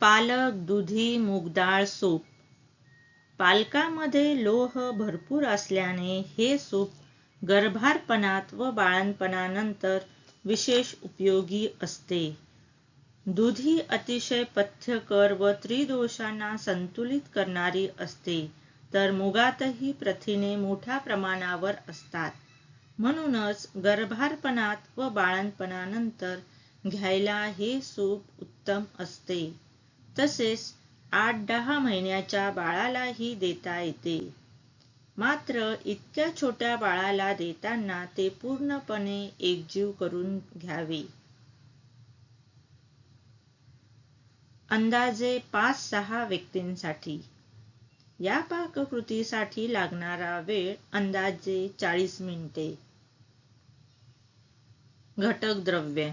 पालक दुधी मूगडाळ सूप. पालकामध्ये लोह भरपूर असल्याने हे सूप गर्भारपणात व बाळणपणानंतर विशेष उपयोगी असते. दुधी अतिशय पथ्यकर व त्रिदोषांना संतुलित करणारी असते तर मुगातही प्रथिने मोठ्या प्रमाणावर असतात. म्हणूनच गर्भारपणात व बाळणपणानंतर घ्यायला हे सूप उत्तम असते. तसेच आठ दहा महिन्याच्या बाळालाही देता येते. मात्र इतक्या छोट्या बाळाला देताना ते पूर्णपणे एकजीव करून घ्यावे. अंदाजे पाच सहा व्यक्तींसाठी. या पाककृतीसाठी लागणारा वेळ अंदाजे चाळीस मिनिटे. घटक द्रव्य.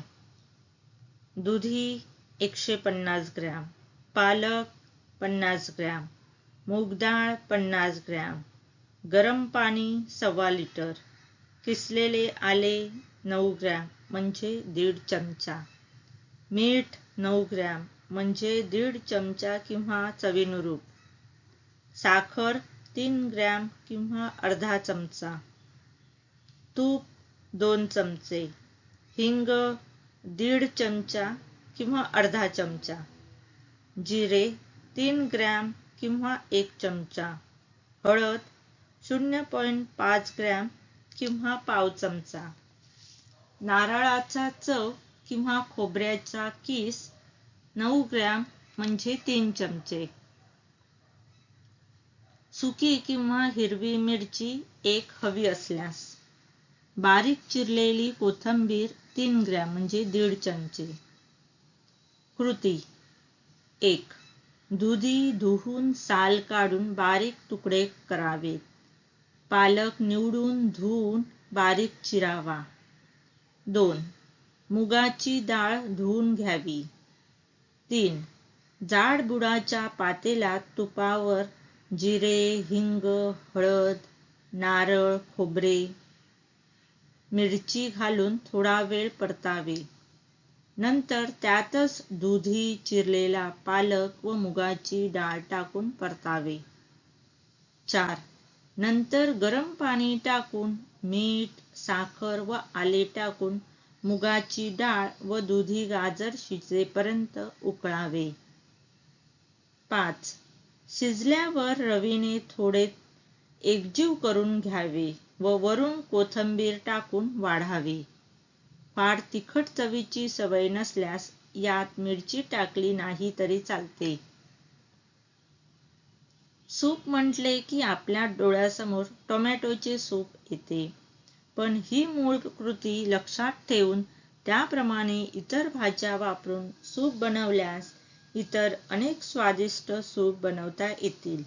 दुधी एकशे पन्नास ग्रॅम. पालक पन्नास ग्रॅम मूगडाळ पन्नास ग्रॅम गरम पाणी सव्वा लिटर किसलेले आले नऊ ग्रॅम म्हणजे दीड चमचा मीठ नऊ ग्रॅम म्हणजे दीड चमचा किंवा चवीनुरूप साखर तीन ग्रॅम किंवा अर्धा चमचा तूप दोन चमचे हिंग दीड चमचा किंवा अर्धा चमचा. जिरे तीन ग्रॅम किंवा एक चमचा. हळद शून्य पॉईंट पाच ग्रॅम किंवा पाव चमचा. नारळाचा चव किंवा खोबऱ्याचा किस नऊ ग्रॅम म्हणजे तीन चमचे. सुकी किंवा हिरवी मिरची एक हवी असल्यास. बारीक चिरलेली कोथंबीर तीन ग्रॅम म्हणजे दीड चमचे. कृती. एक. दुधी धुवून साल काढून बारीक तुकडे करावेत. पालक निवडून धुवून बारीक चिरावा. दोन. मुगाची डाळ धुवून घ्यावी. तीन. जाड बुडाच्या पातेल्यात तुपावर जिरे हिंग हळद नारळ खोबरे मिरची घालून थोडा वेळ परतावे. नंतर त्यातच दुधी चिरलेला पालक व मुगाची डाळ टाकून परतावे. चार. नंतर गरम पाणी टाकून मीठ साखर व आले टाकून मुगाची डाळ व दुधी गाजर शिजेपर्यंत उकळावे. पाच. शिजल्यावर रवीने थोडे एकजीव करून घ्यावे व वरून कोथंबीर टाकून वाढावे. फार तिखट चवीची सवय नसल्यास यात मिरची टाकली नाही तरी चालते. सूप म्हटले की आपल्या डोळ्यासमोर टोमॅटोचे सूप येते. पण ही मूळ कृती लक्षात ठेवून त्याप्रमाणे इतर भाज्या वापरून सूप बनवल्यास इतर अनेक स्वादिष्ट सूप बनवता येतील.